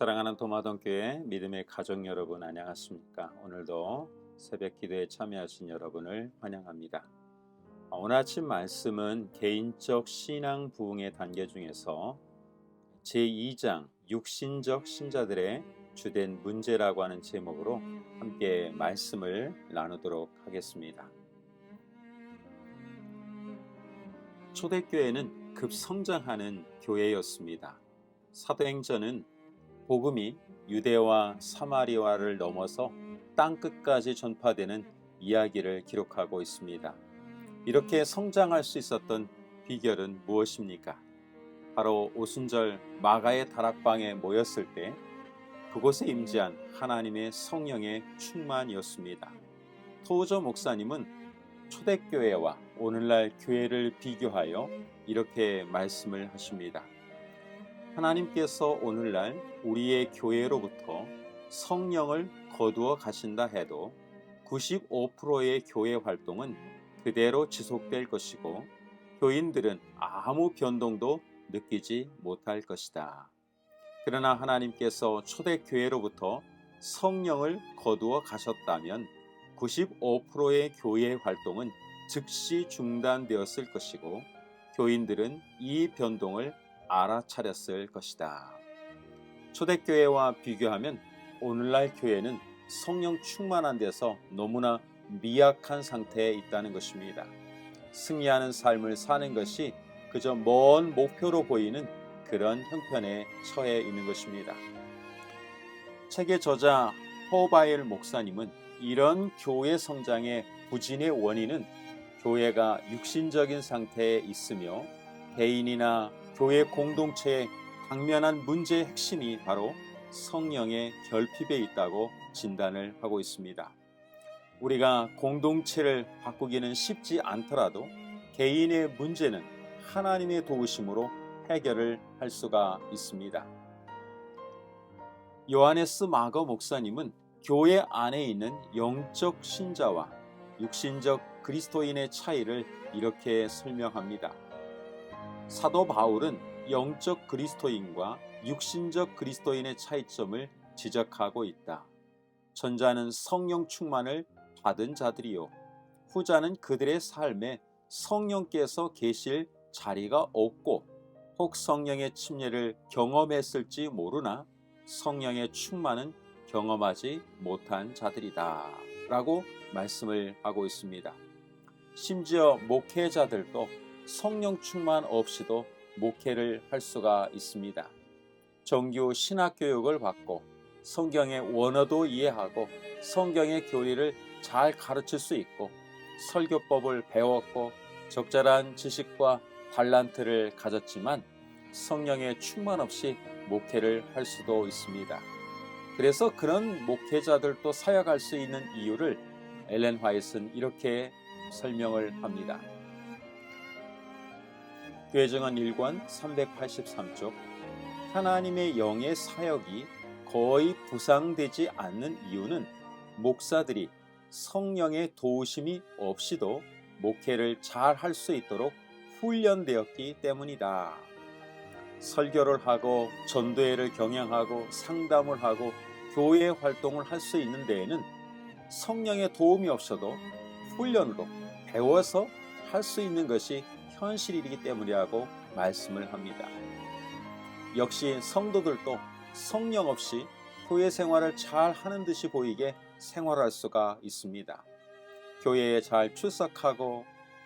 사랑하는 도마동교회 믿음의 가족 여러분 안녕하십니까? 오늘도 새벽 기도에 참여하신 여러분을 환영합니다. 오늘 아침 말씀은 개인적 신앙 부흥의 단계 중에서 제2장 육신적 신자들의 주된 문제라고 하는 제목으로 함께 말씀을 나누도록 하겠습니다. 초대교회는 급성장하는 교회였습니다. 사도행전은 복음이 유대와 사마리아를 넘어서 땅 끝까지 전파되는 이야기를 기록하고 있습니다. 이렇게 성장할 수 있었던 비결은 무엇입니까? 바로 오순절 마가의 다락방에 모였을 때 그곳에 임재한 하나님의 성령의 충만이었습니다. 토우저 목사님은 초대교회와 오늘날 교회를 비교하여 이렇게 말씀을 하십니다. 하나님께서 오늘날 우리의 교회로부터 성령을 거두어 가신다 해도 95%의 교회 활동은 그대로 지속될 것이고 교인들은 아무 변동도 느끼지 못할 것이다. 그러나 하나님께서 초대교회로부터 성령을 거두어 가셨다면 95%의 교회 활동은 즉시 중단되었을 것이고 교인들은 이 변동을 알아차렸을 것이다. 초대교회와 비교하면 오늘날 교회는 성령 충만한 데서 너무나 미약한 상태에 있다는 것입니다. 승리하는 삶을 사는 것이 그저 먼 목표로 보이는 그런 형편에 처해 있는 것입니다. 책의 저자 호바일 목사님은 이런 교회 성장의 부진의 원인은 교회가 육신적인 상태에 있으며 개인이나 교회 공동체의 당면한 문제의 핵심이 바로 성령의 결핍에 있다고 진단을 하고 있습니다. 우리가 공동체를 바꾸기는 쉽지 않더라도 개인의 문제는 하나님의 도우심으로 해결을 할 수가 있습니다. 요하네스 마거 목사님은 교회 안에 있는 영적 신자와 육신적 그리스도인의 차이를 이렇게 설명합니다. 사도 바울은 영적 그리스도인과 육신적 그리스도인의 차이점을 지적하고 있다. 전자는 성령 충만을 받은 자들이요. 후자는 그들의 삶에 성령께서 계실 자리가 없고 혹 성령의 침례를 경험했을지 모르나 성령의 충만은 경험하지 못한 자들이다. 라고 말씀을 하고 있습니다. 심지어 목회자들도 성령 충만 없이도 목회를 할 수가 있습니다. 정규 신학 교육을 받고 성경의 원어도 이해하고 성경의 교리를 잘 가르칠 수 있고 설교법을 배웠고 적절한 지식과 달란트를 가졌지만 성령의 충만 없이 목회를 할 수도 있습니다. 그래서 그런 목회자들도 사역할 수 있는 이유를 엘렌 화이트는 이렇게 설명을 합니다. 교회정원 1권 383쪽 하나님의 영의 사역이 거의 부상되지 않는 이유는 목사들이 성령의 도우심이 없이도 목회를 잘 할 수 있도록 훈련되었기 때문이다. 설교를 하고 전도회를 경영하고 상담을 하고 교회 활동을 할 수 있는 데에는 성령의 도움이 없어도 훈련으로 배워서 할 수 있는 것이 현실이기 때문이라고 말씀을 합니다. 역시 성도들도 성령 없이 교회 생활을 잘 하는 듯이 보이게 생활할 수가 있습니다. 교회에 잘 출석하고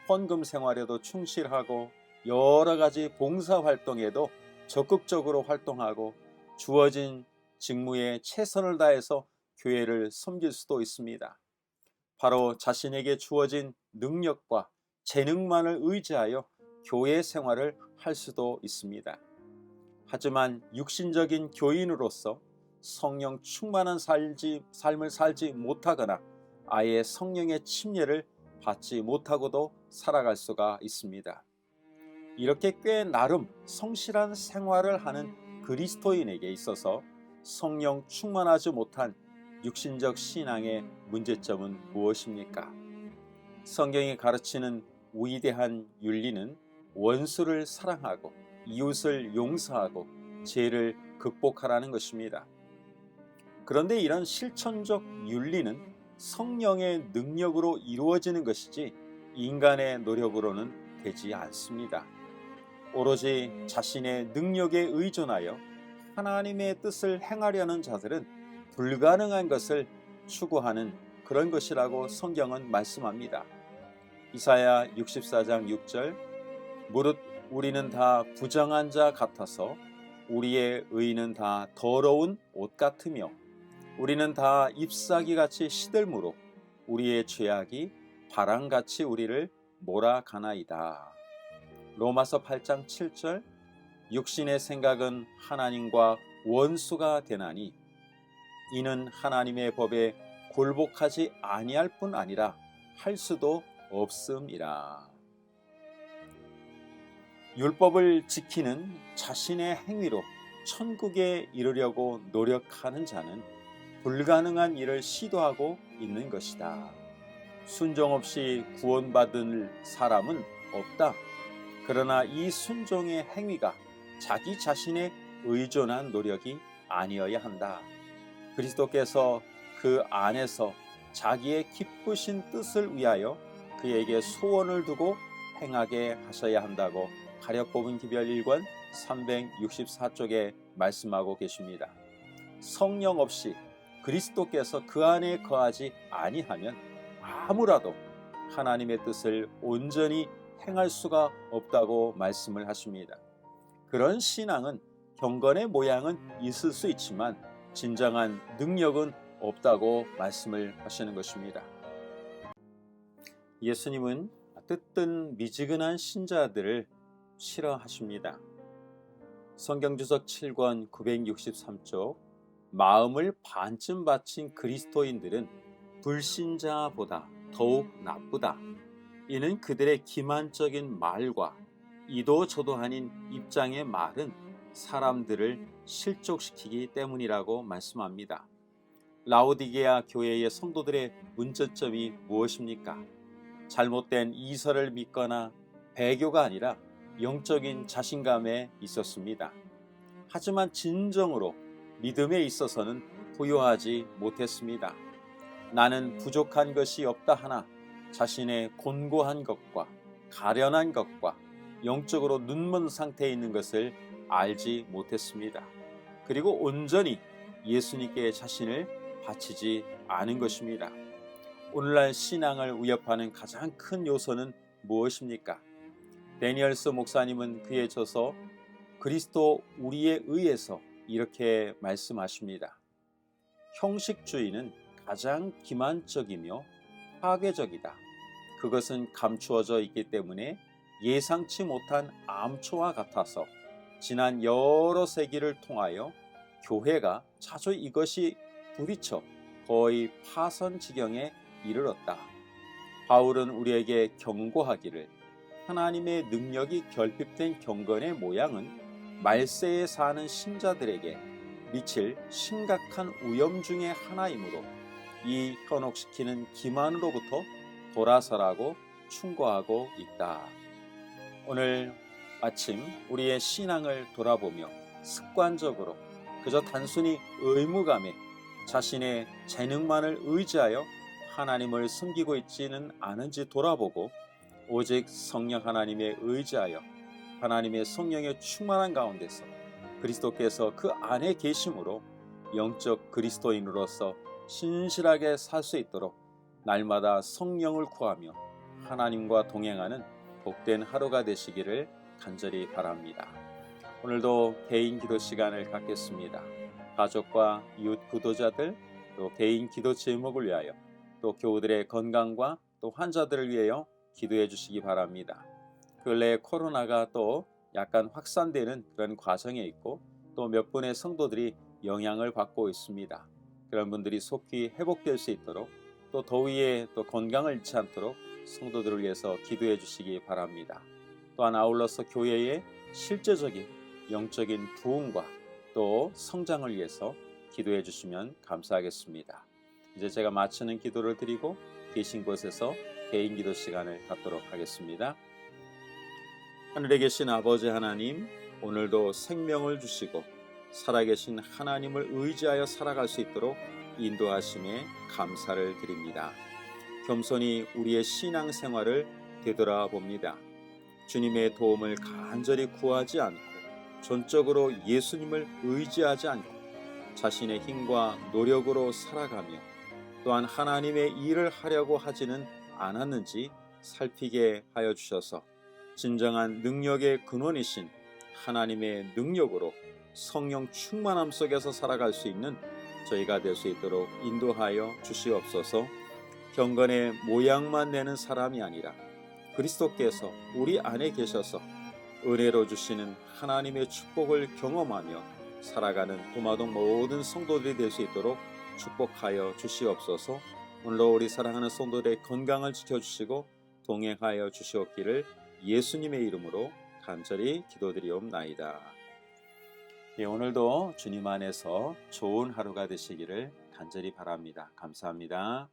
헌금 생활에도 충실하고 여러 가지 봉사 활동에도 적극적으로 활동하고 주어진 직무에 최선을 다해서 교회를 섬길 수도 있습니다. 바로 자신에게 주어진 능력과 재능만을 의지하여 교회 생활을 할 수도 있습니다. 하지만 육신적인 교인으로서 성령 충만한 살지, 삶을 살지 못하거나 아예 성령의 침례를 받지 못하고도 살아갈 수가 있습니다. 이렇게 꽤 나름 성실한 생활을 하는 그리스도인에게 있어서 성령 충만하지 못한 육신적 신앙의 문제점은 무엇입니까? 성경이 가르치는 위대한 윤리는 원수를 사랑하고 이웃을 용서하고 죄를 극복하라는 것입니다. 그런데 이런 실천적 윤리는 성령의 능력으로 이루어지는 것이지 인간의 노력으로는 되지 않습니다. 오로지 자신의 능력에 의존하여 하나님의 뜻을 행하려는 자들은 불가능한 것을 추구하는 그런 것이라고 성경은 말씀합니다. 이사야 64장 6절 무릇 우리는 다 부정한 자 같아서 우리의 의는 다 더러운 옷 같으며 우리는 다 잎사귀 같이 시들므로 우리의 죄악이 바람같이 우리를 몰아가나이다. 로마서 8장 7절 육신의 생각은 하나님과 원수가 되나니 이는 하나님의 법에 굴복하지 아니할 뿐 아니라 할 수도 없음이라. 율법을 지키는 자신의 행위로 천국에 이르려고 노력하는 자는 불가능한 일을 시도하고 있는 것이다. 순종 없이 구원받을 사람은 없다. 그러나 이 순종의 행위가 자기 자신의 의존한 노력이 아니어야 한다. 그리스도께서 그 안에서 자기의 기쁘신 뜻을 위하여 그에게 소원을 두고 행하게 하셔야 한다고 가려 뽑은 기별 1권 364쪽에 말씀하고 계십니다. 성령 없이 그리스도께서 그 안에 거하지 아니하면 아무라도 하나님의 뜻을 온전히 행할 수가 없다고 말씀을 하십니다. 그런 신앙은 경건의 모양은 있을 수 있지만 진정한 능력은 없다고 말씀을 하시는 것입니다. 예수님은 뜨뜻 미지근한 신자들을 싫어하십니다. 성경주석 7권 963쪽 마음을 반쯤 바친 그리스도인들은 불신자보다 더욱 나쁘다. 이는 그들의 기만적인 말과 이도 저도 아닌 입장의 말은 사람들을 실족시키기 때문이라고 말씀합니다. 라오디게아 교회의 성도들의 문제점이 무엇입니까? 잘못된 이설을 믿거나 배교가 아니라 영적인 자신감에 있었습니다. 하지만 진정으로 믿음에 있어서는 부여하지 못했습니다. 나는 부족한 것이 없다 하나 자신의 곤고한 것과 가련한 것과 영적으로 눈먼 상태에 있는 것을 알지 못했습니다. 그리고 온전히 예수님께 자신을 바치지 않은 것입니다. 오늘날 신앙을 위협하는 가장 큰 요소는 무엇입니까? 데니얼스 목사님은 그에 져서 그리스도 우리에 의해서 이렇게 말씀하십니다. 형식주의는 가장 기만적이며 파괴적이다. 그것은 감추어져 있기 때문에 예상치 못한 암초와 같아서 지난 여러 세기를 통하여 교회가 자주 이것이 부딪혀 거의 파선 지경에 이르렀다. 바울은 우리에게 경고하기를 하나님의 능력이 결핍된 경건의 모양은 말세에 사는 신자들에게 미칠 심각한 위험 중의 하나이므로 이 현혹시키는 기만으로부터 돌아서라고 충고하고 있다. 오늘 아침 우리의 신앙을 돌아보며 습관적으로 그저 단순히 의무감에 자신의 재능만을 의지하여 하나님을 섬기고 있지는 않은지 돌아보고 오직 성령 하나님에 의지하여 하나님의 성령의 충만한 가운데서 그리스도께서 그 안에 계심으로 영적 그리스도인으로서 신실하게 살 수 있도록 날마다 성령을 구하며 하나님과 동행하는 복된 하루가 되시기를 간절히 바랍니다. 오늘도 개인 기도 시간을 갖겠습니다. 가족과 이웃 구도자들 또 개인 기도 제목을 위하여 또 교우들의 건강과 또 환자들을 위하여 기도해 주시기 바랍니다. 근래 코로나가 또 약간 확산되는 그런 과정에 있고 또 몇 분의 성도들이 영향을 받고 있습니다. 그런 분들이 속히 회복될 수 있도록 또 더위에 또 건강을 잃지 않도록 성도들을 위해서 기도해 주시기 바랍니다. 또한 아울러서 교회의 실제적인 영적인 부흥과 또 성장을 위해서 기도해 주시면 감사하겠습니다. 이제 제가 마치는 기도를 드리고 계신 곳에서 개인 기도 시간을 갖도록 하겠습니다. 하늘에 계신 아버지 하나님, 오늘도 생명을 주시고 살아계신 하나님을 의지하여 살아갈 수 있도록 인도하심에 감사를 드립니다. 겸손히 우리의 신앙 생활을 되돌아봅니다. 주님의 도움을 간절히 구하지 않고 전적으로 예수님을 의지하지 않고 자신의 힘과 노력으로 살아가며 또한 하나님의 일을 하려고 하지는 않았는지 살피게 하여 주셔서 진정한 능력의 근원이신 하나님의 능력으로 성령 충만함 속에서 살아갈 수 있는 저희가 될 수 있도록 인도하여 주시옵소서. 경건의 모양만 내는 사람이 아니라 그리스도께서 우리 안에 계셔서 은혜로 주시는 하나님의 축복을 경험하며 살아가는 도마동 모든 성도들이 될 수 있도록 축복하여 주시옵소서 오늘도 우리 사랑하는 성도들의 건강을 지켜주시고 동행하여 주시옵기를 예수님의 이름으로 간절히 기도드리옵나이다. 예, 오늘도 주님 안에서 좋은 하루가 되시기를 간절히 바랍니다. 감사합니다.